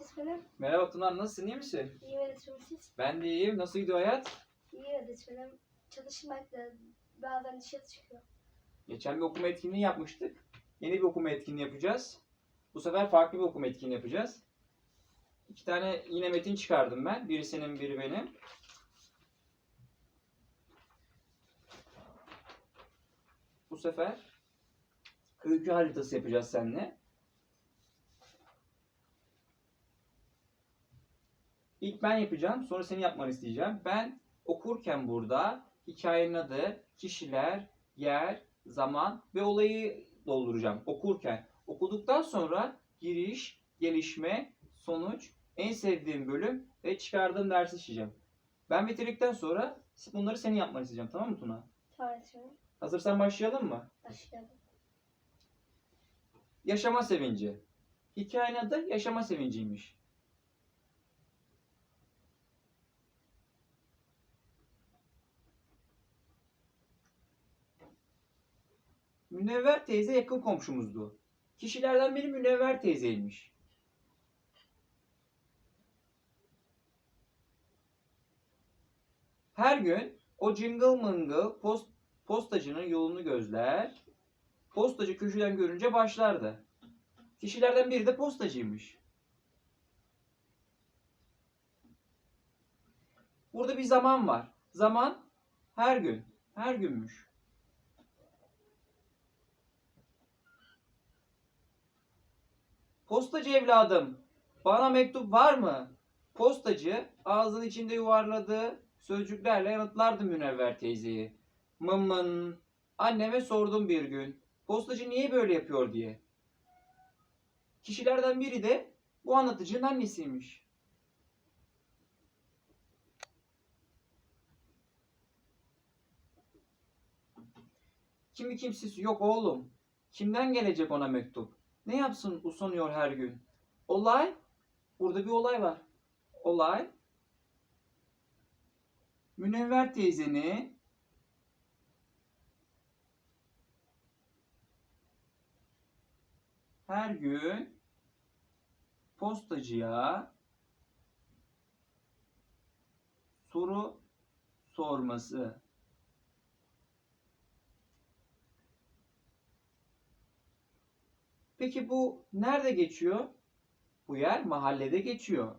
öğretmenim. Merhaba Tuna nasılsın iyi misin? İyi öğretmenim siz. Ben de iyiyim. Nasıl gidiyor hayat? İyi öğretmenim. Çalışmakla bazen dışarı çıkıyor. Geçen bir okuma etkinliği yapmıştık. Yeni bir okuma etkinliği yapacağız. Bu sefer farklı bir okuma etkinliği yapacağız. İki tane yine metin çıkardım ben. Biri senin, biri benim. Bu sefer öykü haritası yapacağız seninle. İlk ben yapacağım, sonra senin yapmanı isteyeceğim. Ben okurken burada hikayenin adı, kişiler, yer, zaman ve olayı dolduracağım okurken. Okuduktan sonra giriş, gelişme, sonuç, en sevdiğim bölüm ve çıkardığım dersi işleyeceğim. Ben bitirdikten sonra bunları senin yapmanı isteyeceğim tamam mı Tuna? Öğretmenim. Hazırsan başlayalım mı? Başlayalım. Yaşama sevinci. Hikayenin adı yaşama sevinciymiş. Münevver teyze yakın komşumuzdu. Kişilerden biri Münevver teyzeymiş. Her gün o cıngıl mıngıl post, postacının yolunu gözler, postacı köşeden görünce başlardı. Kişilerden biri de postacıymış. Burada bir zaman var. Zaman her gün. Her günmüş. Postacı evladım, bana mektup var mı? Postacı ağzının içinde yuvarladığı sözcüklerle yanıtlardı Münevver teyzeyi. Mımın, anneme sordum bir gün. Postacı niye böyle yapıyor diye. Kişilerden biri de bu anlatıcının annesiymiş. Kimi kimsesi yok oğlum. Kimden gelecek ona mektup? Ne yapsın usanıyor her gün? Olay? Burada bir olay var. Olay? Münevver teyzeni her gün postacıya soru sorması. Peki bu nerede geçiyor? Bu yer mahallede geçiyor.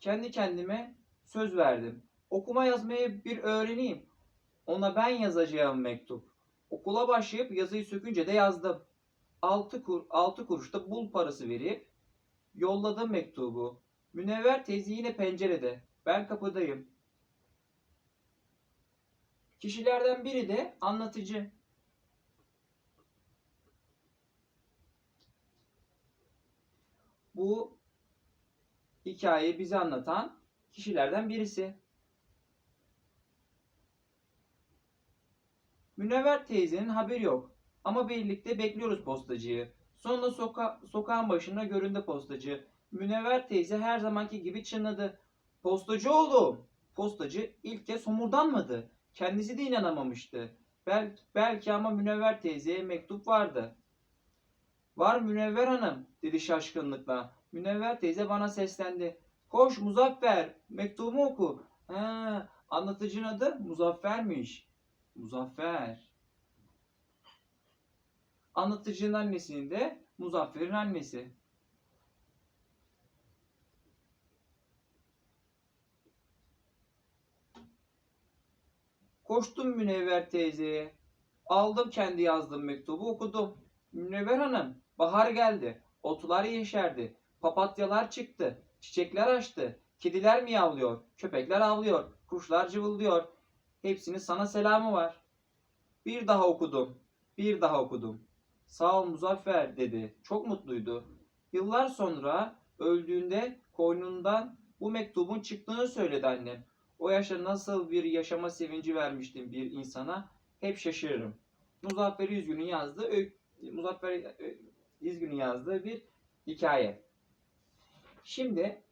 Kendi kendime söz verdim. Okuma yazmayı bir öğreneyim. Ona ben yazacağım mektup. Okula başlayıp yazıyı sökünce de yazdım. Altı, kur, altı kuruşta bul parası verip yolladım mektubu. Münevver teyze yine pencerede. Ben kapıdayım. Kişilerden biri de anlatıcı. Bu hikayeyi bize anlatan kişilerden birisi. Münevver teyzenin haberi yok. Ama birlikte bekliyoruz postacıyı. Sonunda soka sokağın başına göründü postacı. Münevver teyze her zamanki gibi çınladı. Postacı oğlum. Postacı ilk kez homurdanmadı. Kendisi de inanamamıştı. Belki, belki ama Münevver teyzeye mektup vardı. Var Münevver hanım dedi şaşkınlıkla. Münevver teyze bana seslendi. Koş Muzaffer mektubumu oku. Ha, anlatıcının adı Muzaffer'miş. Muzaffer. Anlatıcının annesinin de Muzaffer'in annesi. Koştum Münevver teyzeye. Aldım kendi yazdığım mektubu okudum. Münevver hanım, bahar geldi. Otlar yeşerdi. Papatyalar çıktı. Çiçekler açtı. Kediler miyavlıyor. Köpekler avlıyor. Kuşlar cıvıldıyor. Hepsinin sana selamı var. Bir daha okudum. Bir daha okudum. Sağ ol Muzaffer dedi. Çok mutluydu. Yıllar sonra öldüğünde koynundan bu mektubun çıktığını söyledi annem. O yaşta nasıl bir yaşama sevinci vermiştim bir insana hep şaşırırım. Muzaffer Yüzgün'ün yazdığı, Muzaffer Yüzgün'ün yazdığı bir hikaye. Şimdi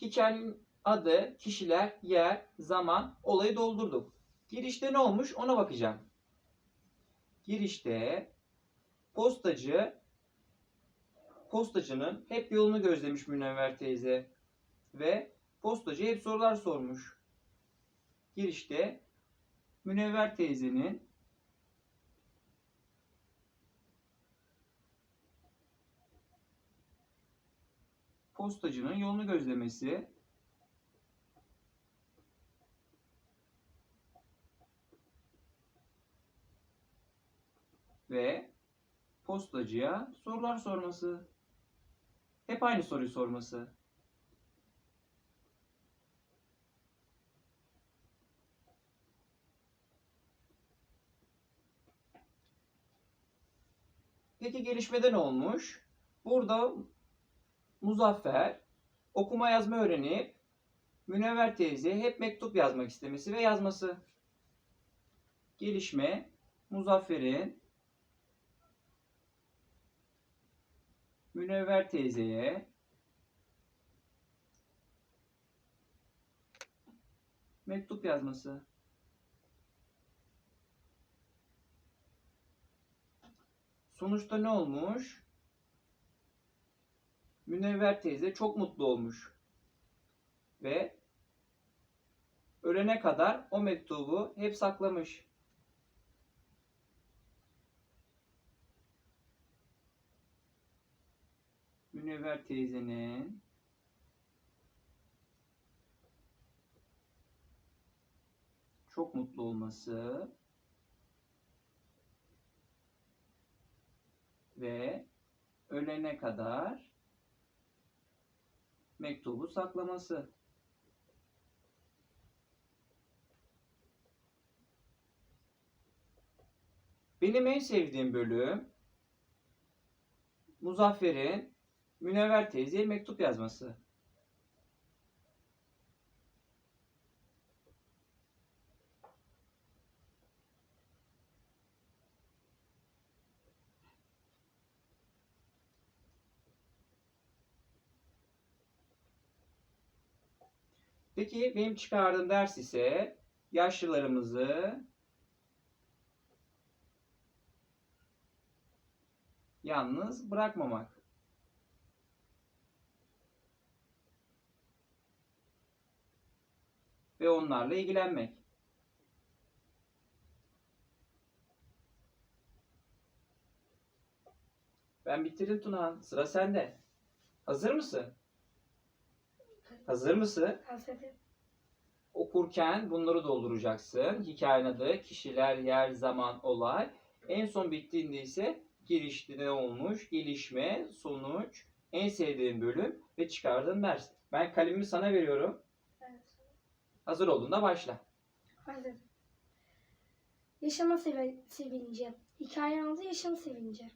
hikayenin adı, kişiler, yer, zaman, olayı doldurduk. Girişte ne olmuş ona bakacağım. girişte postacı postacının hep yolunu gözlemiş Münevver teyze ve postacı hep sorular sormuş. Girişte Münevver teyzenin postacının yolunu gözlemesi ve postacıya sorular sorması. Hep aynı soruyu sorması. Peki gelişmede ne olmuş? Burada Muzaffer okuma yazma öğrenip Münevver teyzeye hep mektup yazmak istemesi ve yazması. Gelişme Muzaffer'in Münevver teyzeye mektup yazması. Sonuçta ne olmuş? Münevver teyze çok mutlu olmuş. Ve ölene kadar o mektubu hep saklamış. Münevver teyzenin çok mutlu olması ve ölene kadar mektubu saklaması. Benim en sevdiğim bölüm Muzaffer'in Münevver teyzeye mektup yazması. Peki benim çıkardığım ders ise yaşlılarımızı yalnız bırakmamak. Ve onlarla ilgilenmek. Ben bitirdim Tuna. Sıra sende. Hazır mısın? Hazır mısın? Hazırım. Okurken bunları dolduracaksın. Hikayenin adı, kişiler, yer, zaman, olay. En son bittiğinde ise girişte ne olmuş, gelişme, sonuç, en sevdiğin bölüm ve çıkardığın ders. Ben kalemimi sana veriyorum. Evet. Hazır olduğunda başla. Hazırım. Yaşama sev- sevinci. Hikaye adı yaşam sevinci.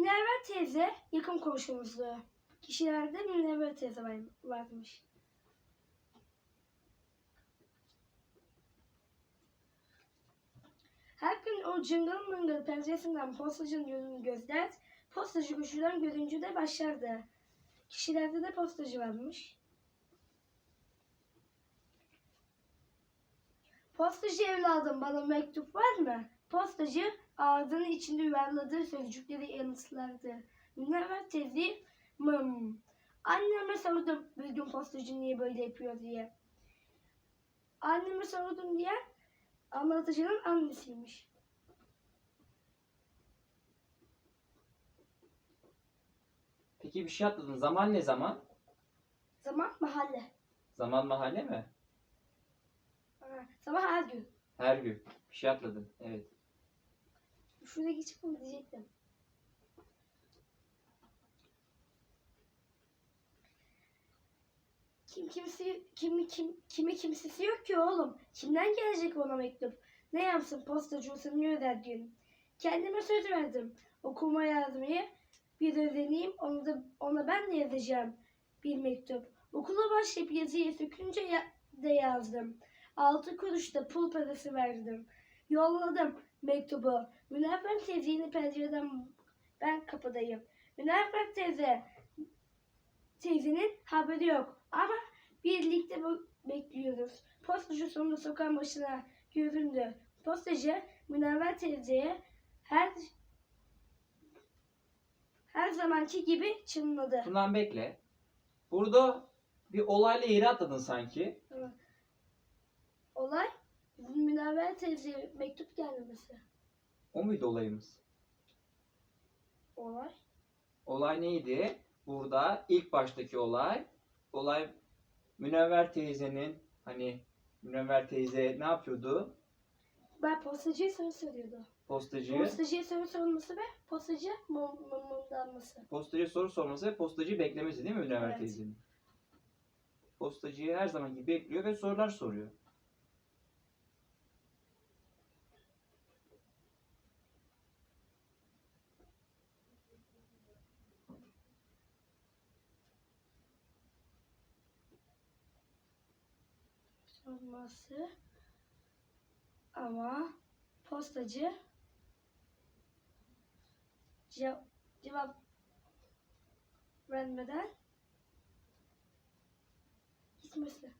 Münevver teyze yakın komşumuzdu. Kişilerde Münevver teyze var, varmış. Her gün o cıngıl mıngıl penceresinden postacının yolunu gözler, postacı koşudan görünce de başlardı. Kişilerde de postacı varmış. Postacı evladım bana mektup var mı? Postacı ağzının içinde yuvarladığı sözcükleri yanıtlardı. Münevver teyze mım. Anneme sordum bir gün postacı niye böyle yapıyor diye. Anneme sordum diye anlatıcının annesiymiş. Peki bir şey atladın. Zaman ne zaman? Zaman mahalle. Zaman mahalle mi? Ha, Sabah her gün. Her gün. Bir şey atladın. Evet. Şuraya geçip mi diyecektim. Kim kimsi kimi kim kimi kimsesi yok ki oğlum. Kimden gelecek ona mektup? Ne yapsın postacı usanıyor her gün. Kendime söz verdim. Okuma yazmayı bir öğreneyim onu da ona ben de yazacağım bir mektup. Okula başlayıp yazıyı sökünce ya, de yazdım. Altı kuruş da pul parası verdim. Yolladım mektubu. Münevver teyze yine pencereden ben kapıdayım. Münevver teyze teyzenin haberi yok. Ama Birlikte bekliyoruz. Postacı sonunda sokağın başına göründü. Postacı Münevver teyzeye her her zamanki gibi çınladı. Bundan bekle. Burada bir olayla yeri atladın sanki. Olay Münevver teyzeye mektup gelmemesi. O muydu olayımız? Olay. Olay neydi? Burada ilk baştaki olay, olay Münevver teyzenin hani Münevver teyze ne yapıyordu? Ben postacıya soru soruyordu. Postacı, Postacıya soru sorması ve postacı mum, mum, mumlanması. postacıya soru sorması ve postacıyı beklemesi değil mi Münevver Evet. teyzenin? Postacıyı her zamanki bekliyor ve sorular soruyor. Sorması ama postacı ce- cevap vermeden gitmesi.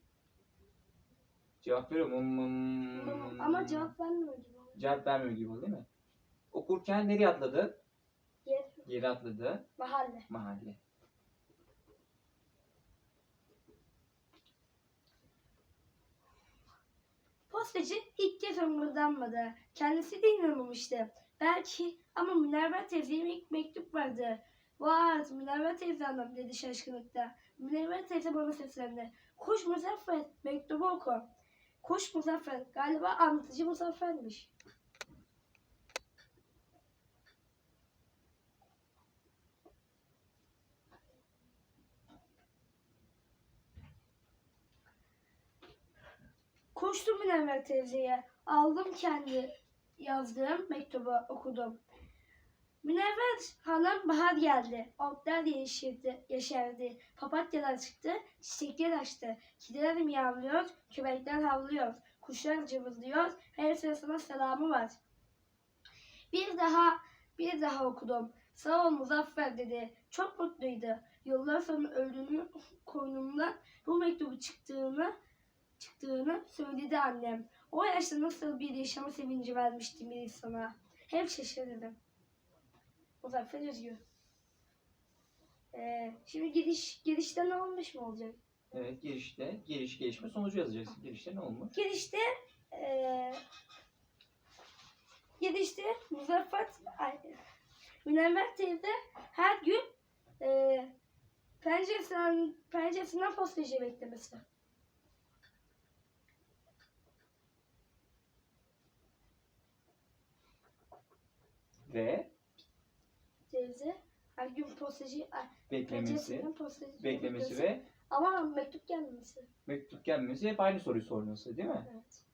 Cevap veriyor mu? Hmm. Ama- Ama cevap vermiyor gibi. oldu. Cevap vermiyor gibi oldu değil mi? Okurken nereye atladı? Yer, Geri atladı. mahalle. Mahalle. Postacı ilk kez homurdanmadı. Kendisi de inanmamıştı. Belki ama Münevver teyzeye bir mektup vardı. Vay Münevver teyze hanım dedi şaşkınlıkla. Münevver teyze bana seslendi. Koş Muzaffer mektubu oku. Koş Muzaffer galiba anlatıcı Muzaffer'miş. Koştum Münevver teyzeye. Aldım kendi yazdığım mektubu okudum. Münevver hanım bahar geldi. Otlar yeşerdi, yeşerdi. Papatyalar çıktı, çiçekler açtı. Kediler miyavlıyor, köpekler havlıyor. Kuşlar cıvıldıyor, her sırasına selamı var. Bir daha, bir daha okudum. Sağ ol Muzaffer dedi. Çok mutluydu. Yıllar sonra öldüğünü koynumdan bu mektubu çıktığını çıktığını söyledi annem. O yaşta nasıl bir yaşama sevinci vermişti bir insana. Hep şaşırdım. Muzaffer Özgür. Ee, şimdi giriş, girişte ne olmuş mu olacak? Evet girişte, giriş gelişme sonucu yazacaksın. Girişte ne olmuş? Girişte ee, girişte Muzaffer Münevver teyze her gün ee, penceresinden, penceresinden postacı beklemesi. Ve Teyze her gün postacı ay, beklemesi, postacı beklemesi ve Ama mektup gelmemesi. mektup gelmesi hep aynı soruyu sorması değil mi? Evet.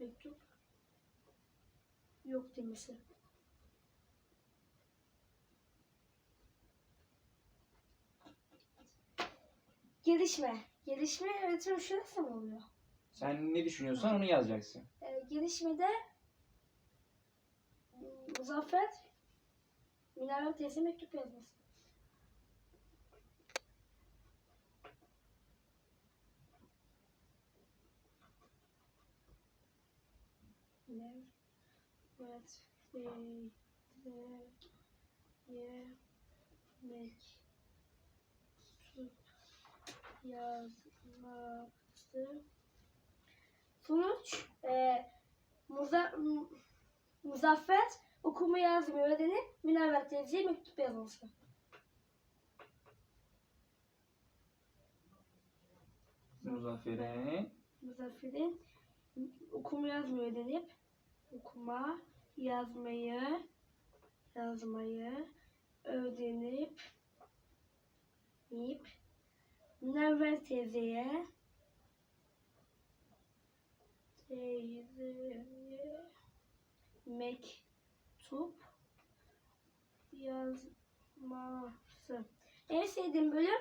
Mektup yok demesi. Gelişme. Gelişme öğretim şurası mı oluyor? Sen ne düşünüyorsan onu yazacaksın. Ee, gelişmede Muzaffer Münevver teyze mektup yazması. Münevver teyzeye mektup yazması. Sonuç e, Muza, Muzaffer okuma yazmayı öğrenip Münevver teyzeye mektup yazması. Muzaffer'in Muzaffer'in okuma yazmayı öğrenip okuma yazmayı yazmayı öğrenip ip Münevver teyzeye teyzeye mektup yazması. En sevdiğim bölüm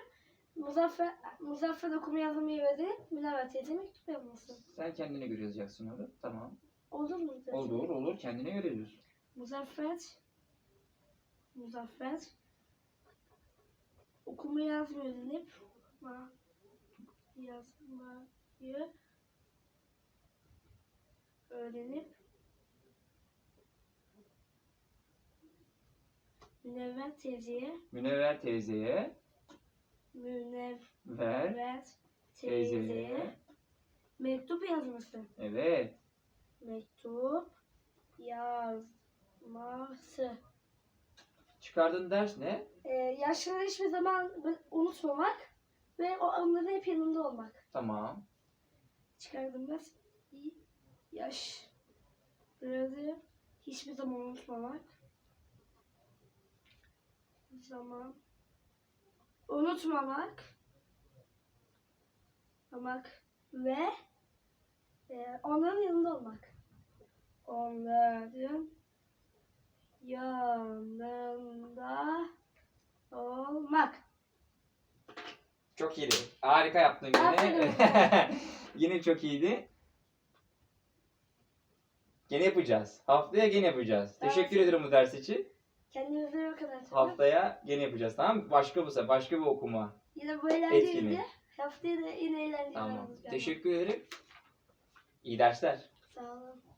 Muzaffer, Muzaffer okuma yazmayı öğrenip Münevver teyze mektup yazması. Sen kendine göre yazacaksın onu. Tamam. Olur mu? Olur olur kendine göre yazıyorsun. Muzaffer Muzaffer okuma yazmayı öğrenip okuma yazmayı öğrenip Münevver teyzeye Münevver teyzeye Münevver ver teyzeye teyzeye. mektup yazması. Evet. Mektup yazması. Çıkardığın ders ne? Ee, yaşlıları hiçbir zaman unutmamak ve o onların hep yanında olmak. Tamam. Çıkardım ben. Yaşlıları hiçbir zaman unutmamak. Zaman unutmamak. Olmak ve e, onların yanında olmak. Onların yanında olmak. Çok iyiydi. Harika yaptın yine. Yine çok iyiydi. Gene yapacağız. Haftaya gene yapacağız. Evet. Teşekkür ederim bu ders için. Kendinize iyi bakın. Haftaya gene yapacağız tamam mı? Başka bu sefer başka bir okuma. Yine bu eğlenceliydi. Haftaya da yine eğlenceli Tamam. Teşekkür ederim. İyi dersler. Sağ olun.